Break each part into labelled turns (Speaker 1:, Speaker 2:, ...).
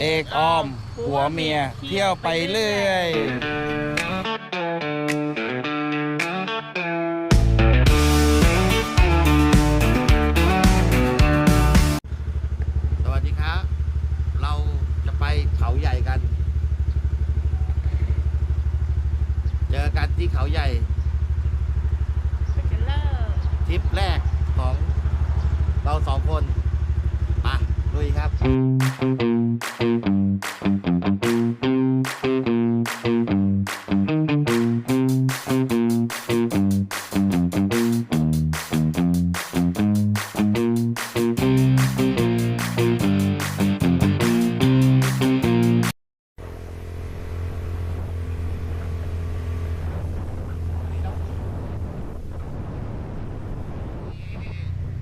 Speaker 1: เอกออม หัวเมีย เที่ยวไปเรื่อยสวัสดีครับ เราจะไปเขาใหญ่กัน เจอกันที่เขาใหญ่
Speaker 2: ไปกันเลย
Speaker 1: ทริปแรกของเราสองคนไปะ ลุยครับ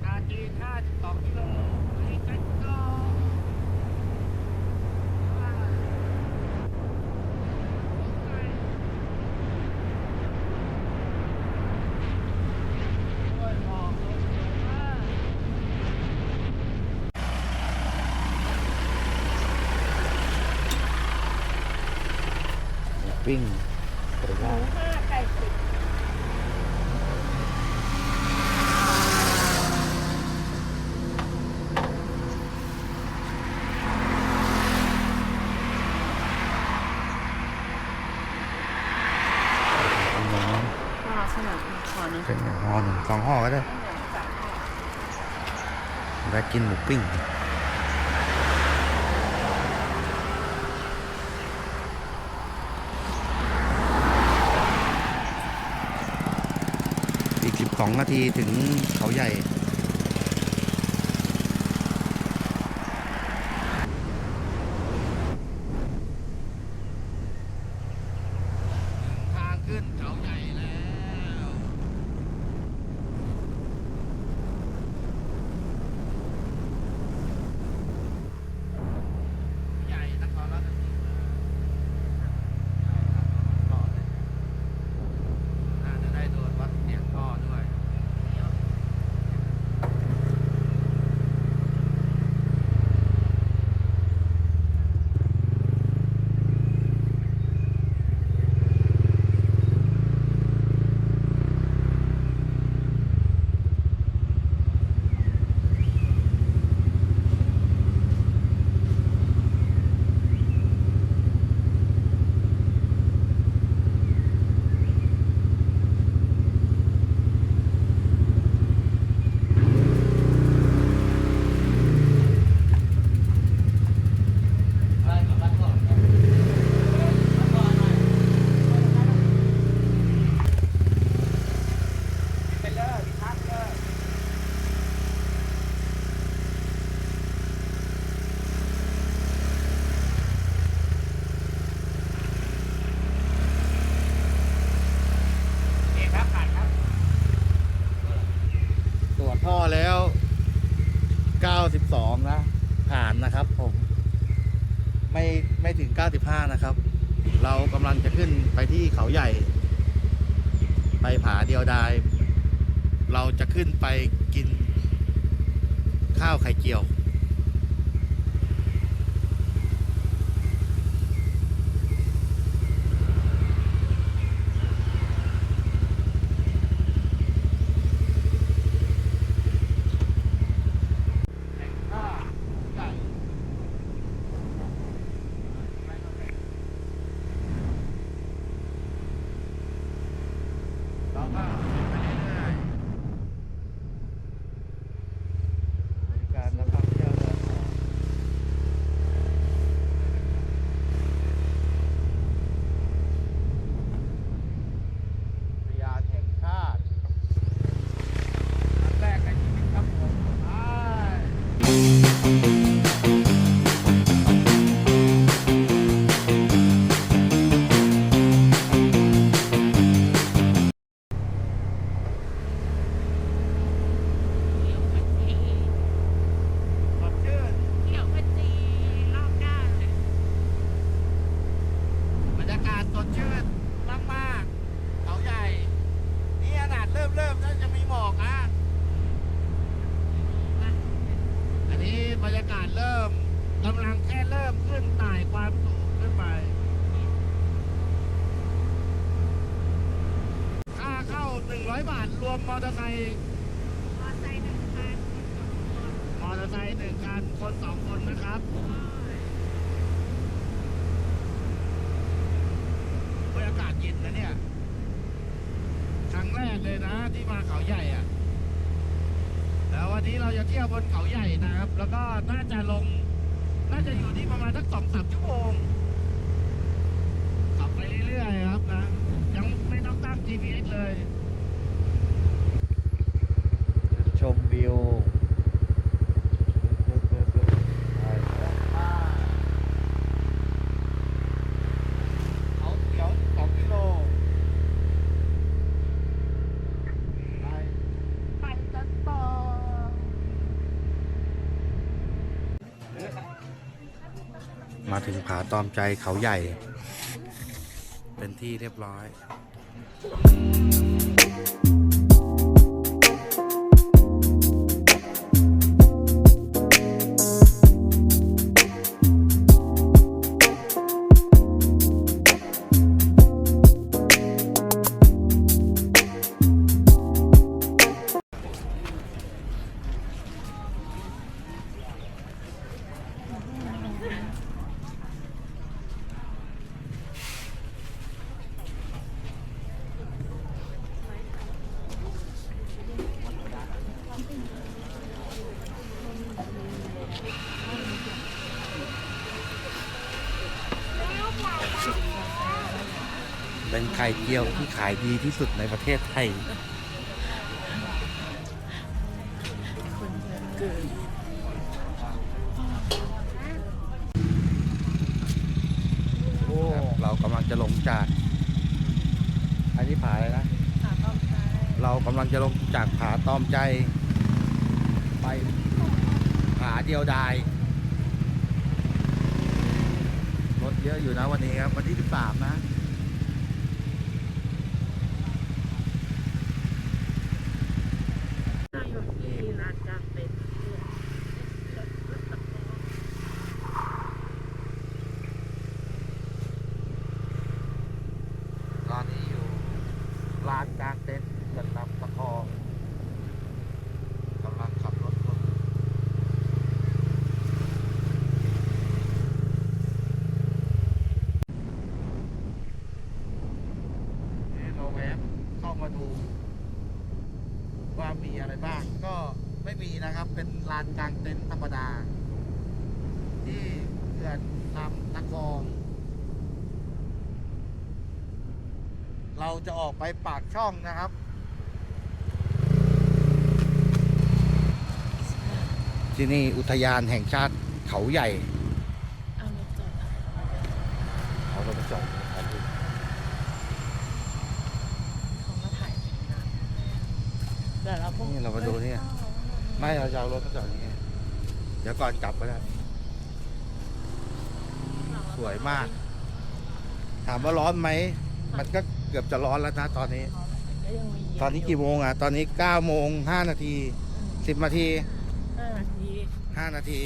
Speaker 2: อาจีน52กิโลนี่กันก็
Speaker 1: วิ่งหรือว่า
Speaker 2: ห้าไก่สิบ
Speaker 3: น่ารักขนาดนี้ขอหนึง
Speaker 1: เป็นห่อหนึ่งสองห่อก็ได้แวะกินหมูปิ้ง 12 นาทีถึงเขาใหญ่ ทางขึ้นเขาใหญ่แล้ว ใหญ่นครราชสีมาก่อนเลยน่าจะได้โดนวัดเสียงพ่อด้วย
Speaker 2: เอกครับผ่านครับ
Speaker 1: ตรวจพ่อแล้ว 92 นะ ผ่านนะครับผม ไม่ไม่ถึง 95 นะครับ เรากำลังจะขึ้นไปที่เขาใหญ่ ไปผาเดียวดาย เราจะขึ้นไปกินข้าวไข่เจียว Ah. ร
Speaker 2: วมมอเตอร์ไซค์มอเตอร์ไซค์หนึ่งคันมอเตอร์ไซค์หนึ่งคันคนสองคนนะครับ บรรยากาศเย็นนะเนี่ย ครั้งแรกเลยนะที่มาเขาใหญ่อะแล้ววันนี้เราจะเที่ยวบนเขาใหญ่นะครับ แล้วก็น่าจะลง น่าจะอยู่ที่ประมาณสักสองสามชั่วโมงขับไปเรื่อยๆครับนะ ยังไม่ต้องตั้ง GPS เลย
Speaker 1: ชมวิวเขาเขียวสองกิโลมาถึงผาตอมใจเขาใหญ่ เป็นที่เรียบร้อย เป็นไข่เจียวที่ขายดีที่สุดในประเทศไทย
Speaker 3: คนเยอะเกิน
Speaker 1: เรากำลังจะลงจาก อันนี้ผาอะไรนะ
Speaker 3: ขาต้อมใจ
Speaker 1: เรากำลังจะลงจากผาตอมใจ ไปผาเดียวดายรถเยอะอยู่นะวันนี้ครับ วันที่ 13 นะ
Speaker 3: นายกที่ร้านกลางเป็นท์
Speaker 1: ตอนนี้อยู่ลานกลางเต็นท์เขื่อนลำตะคองกำลังขับรถลงนี่เราแวะเข้ามาดู ว่ามีอะไรบ้าง ก็ไม่มีนะครับ เป็นลานกลางเต็นท์ธรรมดา ที่เขื่อนลำตะคอง เราจะออกไปปากช่องนะครับที่นี่อุทยานแห่งชาติเขาใหญ่
Speaker 3: เอารถจอดอะ
Speaker 1: เอาเราไปจอดครับ
Speaker 3: เขามาถ่ายงาน เดี๋ยวเราพวก
Speaker 1: นี่เรามาดูนี่ไม่เราจะเอารถมาจอดอย่างนี้เดี๋ยวก่อนกลับก็ได้ สวยมาก ถามว่าร้อนไหม มันก็เกือบจะร้อนแล้วนะตอนนี้
Speaker 3: ก็ยังมี
Speaker 1: ตอนนี้กี่โมงอะ ตอนนี้9โมง5นาที10นาที
Speaker 3: ห้านาที
Speaker 1: 5นาที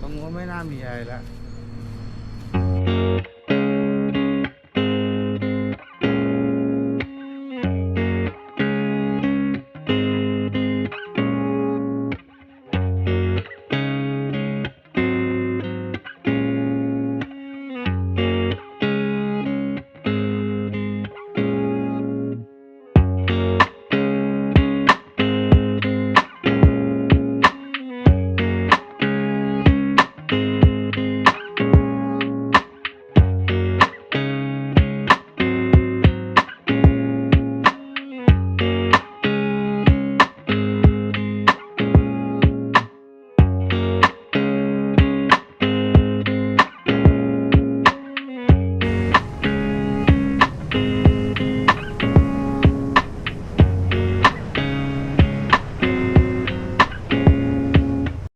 Speaker 1: ตรงนู้น ไม่น่ามีอะไรแล้ว